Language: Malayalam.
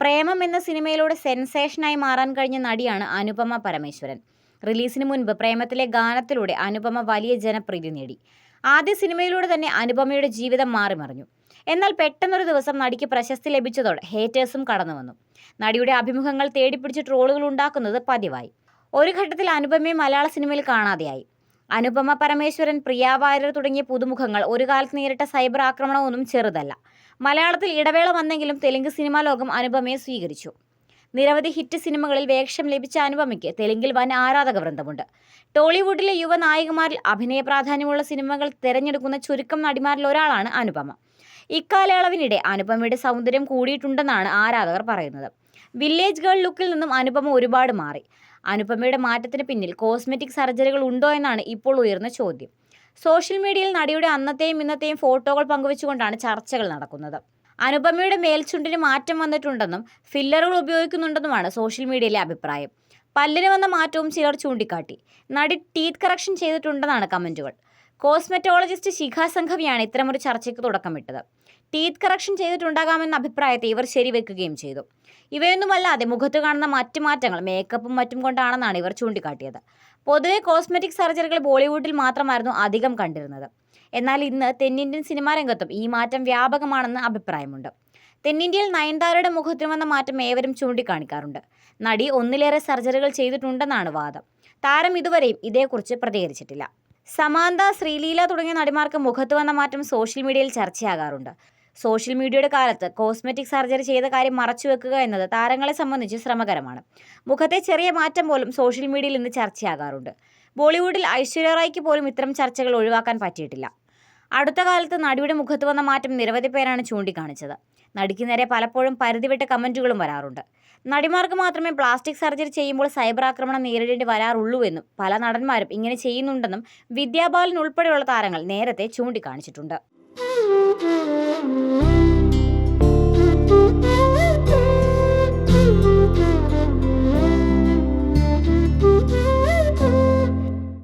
പ്രേമം എന്ന സിനിമയിലൂടെ സെൻസേഷനായി മാറാൻ കഴിഞ്ഞ നടിയാണ് അനുപമ പരമേശ്വരൻ. റിലീസിന് മുൻപ് പ്രേമത്തിലെ ഗാനത്തിലൂടെ അനുപമ വലിയ ജനപ്രീതി നേടി. ആദ്യ സിനിമയിലൂടെ തന്നെ അനുപമയുടെ ജീവിതം മാറിമറിഞ്ഞു എന്നാൽ പെട്ടെന്നൊരു ദിവസം നടിക്ക് പ്രശസ്തി ലഭിച്ചതോടെ ഹേറ്റേഴ്സും കടന്നു വന്നു. നടിയുടെ അഭിമുഖങ്ങൾ തേടിപ്പിടിച്ച് ട്രോളുകൾ ഉണ്ടാക്കുന്നത് പതിവായി. ഒരു ഘട്ടത്തിൽ അനുപമയെ മലയാള സിനിമയിൽ കാണാതെയായി. അനുപമ പരമേശ്വരൻ പ്രിയ വാര്യർ തുടങ്ങിയ പുതുമുഖങ്ങൾ ഒരു കാലത്ത് നേരിട്ട സൈബർ ആക്രമണമൊന്നും ചെറുതല്ല. മലയാളത്തിൽ ഇടവേള വന്നെങ്കിലും തെലുങ്ക് സിനിമാ ലോകം അനുപമയെ സ്വീകരിച്ചു. നിരവധി ഹിറ്റ് സിനിമകളിൽ വേഷം ലഭിച്ച അനുപമയ്ക്ക് തെലുങ്കിൽ വൻ ആരാധക വൃന്ദമുണ്ട് ടോളിവുഡിലെ യുവ നായികമാരിൽ അഭിനയ പ്രാധാന്യമുള്ള സിനിമകൾ തിരഞ്ഞെടുക്കുന്ന ചുരുക്കം നടിമാരിൽ ഒരാളാണ് അനുപമ. ഇക്കാലയളവിനിടെ അനുപമയുടെ സൗന്ദര്യം കൂടിയിട്ടുണ്ടെന്നാണ് ആരാധകർ പറയുന്നത്. വില്ലേജ് ഗേൾ ലുക്കിൽ നിന്നും അനുപമ ഒരുപാട് മാറി. അനുപമയുടെ മാറ്റത്തിന് പിന്നിൽ കോസ്മെറ്റിക് സർജറികൾ ഉണ്ടോ എന്നാണ് ഇപ്പോൾ ഉയർന്ന ചോദ്യം. സോഷ്യൽ മീഡിയയിൽ നടിയുടെ അന്നത്തെയും ഇന്നത്തെയും ഫോട്ടോകൾ പങ്കുവച്ചുകൊണ്ടാണ് ചർച്ചകൾ നടക്കുന്നത്. അനുപമയുടെ മേൽചുണ്ടിന് മാറ്റം വന്നിട്ടുണ്ടെന്നും ഫില്ലറുകൾ ഉപയോഗിക്കുന്നുണ്ടെന്നുമാണ് സോഷ്യൽ മീഡിയയിലെ അഭിപ്രായം. പല്ലിന് വന്ന മാറ്റവും ചിലർ ചൂണ്ടിക്കാട്ടി. നടി ടീത്ത് കറക്ഷൻ ചെയ്തിട്ടുണ്ടെന്നാണ് കമന്റുകൾ കോസ്മെറ്റോളജിസ്റ്റ് ശിഖ സംഘവിയാണ് ഇത്തരമൊരു ചർച്ചയ്ക്ക് തുടക്കമിട്ടത് ടീത്ത് കറക്ഷൻ ചെയ്തിട്ടുണ്ടാകാമെന്ന അഭിപ്രായത്തെ ഇവർ ശരിവെക്കുകയും ചെയ്തു. ഇവയൊന്നുമല്ലാതെ മുഖത്ത് കാണുന്ന മറ്റു മാറ്റങ്ങൾ മേക്കപ്പും മറ്റും കൊണ്ടാണെന്നാണ് ഇവർ ചൂണ്ടിക്കാട്ടിയത്. പൊതുവെ കോസ്മെറ്റിക് സർജറികൾ ബോളിവുഡിൽ മാത്രമായിരുന്നു അധികം കണ്ടിരുന്നത്. എന്നാൽ ഇന്ന് തെന്നിന്ത്യൻ സിനിമാ രംഗത്തും ഈ മാറ്റം വ്യാപകമാണെന്ന് അഭിപ്രായമുണ്ട്. തെന്നിന്ത്യയിൽ നയൻതാരയുടെ മുഖത്തിന് വന്ന മാറ്റം ഏവരും ചൂണ്ടിക്കാണിക്കാറുണ്ട്. നടി ഒന്നിലേറെ സർജറികൾ ചെയ്തിട്ടുണ്ടെന്നാണ് വാദം. താരം ഇതുവരെയും ഇതേക്കുറിച്ച് പ്രതികരിച്ചിട്ടില്ല. സമാന്ത ശ്രീലീല തുടങ്ങിയ നടിമാർക്ക് മുഖത്ത് വന്ന മാറ്റം സോഷ്യൽ മീഡിയയിൽ ചർച്ചയാകാറുണ്ട്. സോഷ്യൽ മീഡിയയുടെ കാലത്ത് കോസ്മെറ്റിക് സർജറി ചെയ്ത കാര്യം മറച്ചുവെക്കുക എന്നത് താരങ്ങളെ സംബന്ധിച്ച് ശ്രമകരമാണ്. മുഖത്തെ ചെറിയ മാറ്റം പോലും സോഷ്യൽ മീഡിയയിൽ ഇന്ന് ചർച്ചയാകാറുണ്ട്. ബോളിവുഡിൽ ഐശ്വര്യ റായ്ക്ക് പോലും ഇത്തരം ചർച്ചകൾ ഒഴിവാക്കാൻ പറ്റിയിട്ടില്ല. അടുത്ത കാലത്ത് നടിയുടെ മുഖത്ത് വന്ന മാറ്റം നിരവധി പേരാണ് ചൂണ്ടിക്കാണിച്ചത് നടിക്ക് നേരെ പലപ്പോഴും പരിധിവിട്ട കമന്റുകളും വരാറുണ്ട് നടിമാർക്ക് മാത്രമേ പ്ലാസ്റ്റിക് സർജറി ചെയ്യുമ്പോൾ സൈബർ ആക്രമണം നേരിടേണ്ടി വരാറുള്ളൂ എന്നും പല നടന്മാരും ഇങ്ങനെ ചെയ്യുന്നുണ്ടെന്നും വിദ്യാബാലൻ ഉൾപ്പെടെയുള്ള താരങ്ങൾ നേരത്തെ ചൂണ്ടിക്കാണിച്ചിട്ടുണ്ട്.